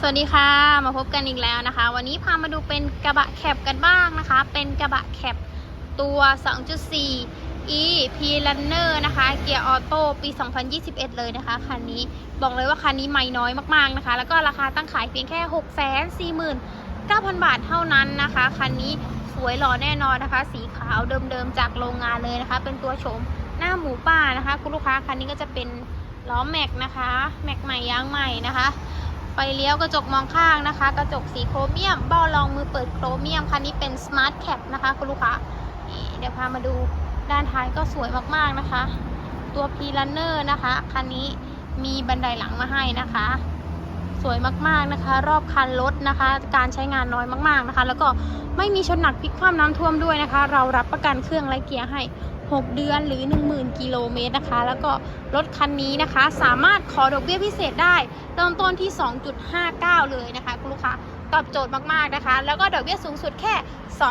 สวัสดีค่ะ มาพบกันอีกแล้วนะคะ วันนี้พามาดูเป็นกระบะแคปกันบ้างนะคะ เป็นกระบะแคปตัว 2.4 e p runner นะคะ เกียร์ออโต้ปี 2021 เลยนะคะ คันนี้บอกเลยว่าคันนี้ไม่น้อยมากๆนะคะ แล้วก็ราคาตั้งขายเพียงแค่ 649,000 บาทเท่านั้นนะคะ คันนี้สวยหล่อแน่นอนนะคะ สีขาวเดิมๆจากโรงงานเลยนะคะ เป็นตัวโฉมหน้าหมูป่านะคะ คุณลูกค้าคันนี้ก็จะเป็นล้อแม็กนะคะ แม็กใหม่ยางใหม่นะคะ ไฟเลี้ยวกระจกมองข้างนะคะ กระจกสีโครเมียม เบ้ารองมือเปิดโครเมียม คันนี้เป็น Smart Cap นะคะ คุณลูกค้าเดี๋ยวพามาดูด้านท้ายก็สวยมากๆนะคะ ตัว p r u n n e r นะคะ คันนี้มีบันไดหลังมาให้นะคะ วยมากๆนะคะ รอบคันรถนะคะ การใช้งานน้อยมากๆนะคะ แล้วก็ไม่มีชนหนักพลิกคว่ำน้ำท่วมด้วยนะคะ เรารับประกันเครื่องและเกียร์ให้ 6 เดือนหรือ 10,000 กิโลเมตรนะคะ แล้วก็รถคันนี้นะคะ สามารถขอดอกเบี้ยพิเศษได้เริ่มต้นที่ 2.59 เลยนะคะคุณลูกค้าตอบโจทย์มาก ๆ นะคะ แล้วก็ดอกเบี้ยสูงสุดแค่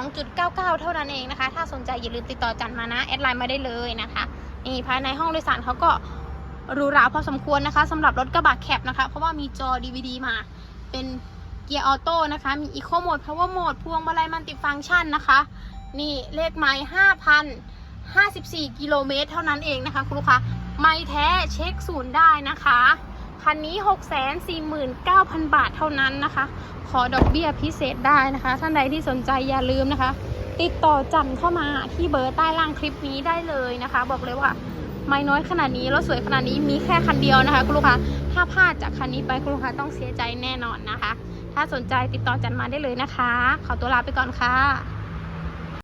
2.99 เท่านั้นเองนะคะ ถ้าสนใจอย่าลืมติดต่อจันมานะ แอดไลน์มาได้เลยนะคะ นี่ภายในห้องโดยสารเขาก็ หรูหราพอสมควรนะคะสำหรับรถกระบะแคปนะคะ เพราะว่ามีจอ DVD มา เป็นเกียร์ออโต้นะคะ มี Eco Mode Power Mode พวงมาลัยมัลติฟังก์ชันนะคะ นี่เลขไม้5,054 กิโลเมตรเท่านั้นเองนะคะ คุณลูกค้าไม่แท้เช็คศูนย์ได้นะคะ คันนี้ 649,000 บาทเท่านั้นนะคะ ขอดอกเบี้ยพิเศษได้นะคะ ท่านใดที่สนใจอย่าลืมนะคะ ติดต่อจันเข้ามาที่เบอร์ใต้ล่างคลิปนี้ได้เลยนะคะ บอกเลยว่า ไม้น้อยขนาดนี้รถสวยขนาดนี้มีแค่คันเดียวนะคะ คุณลูกค้าถ้าพลาดจากคันนี้ไปคุณลูกค้าต้องเสียใจแน่นอนนะคะ ถ้าสนใจติดต่อจันมาได้เลยนะคะ ขอตัวลาไปก่อนค่ะ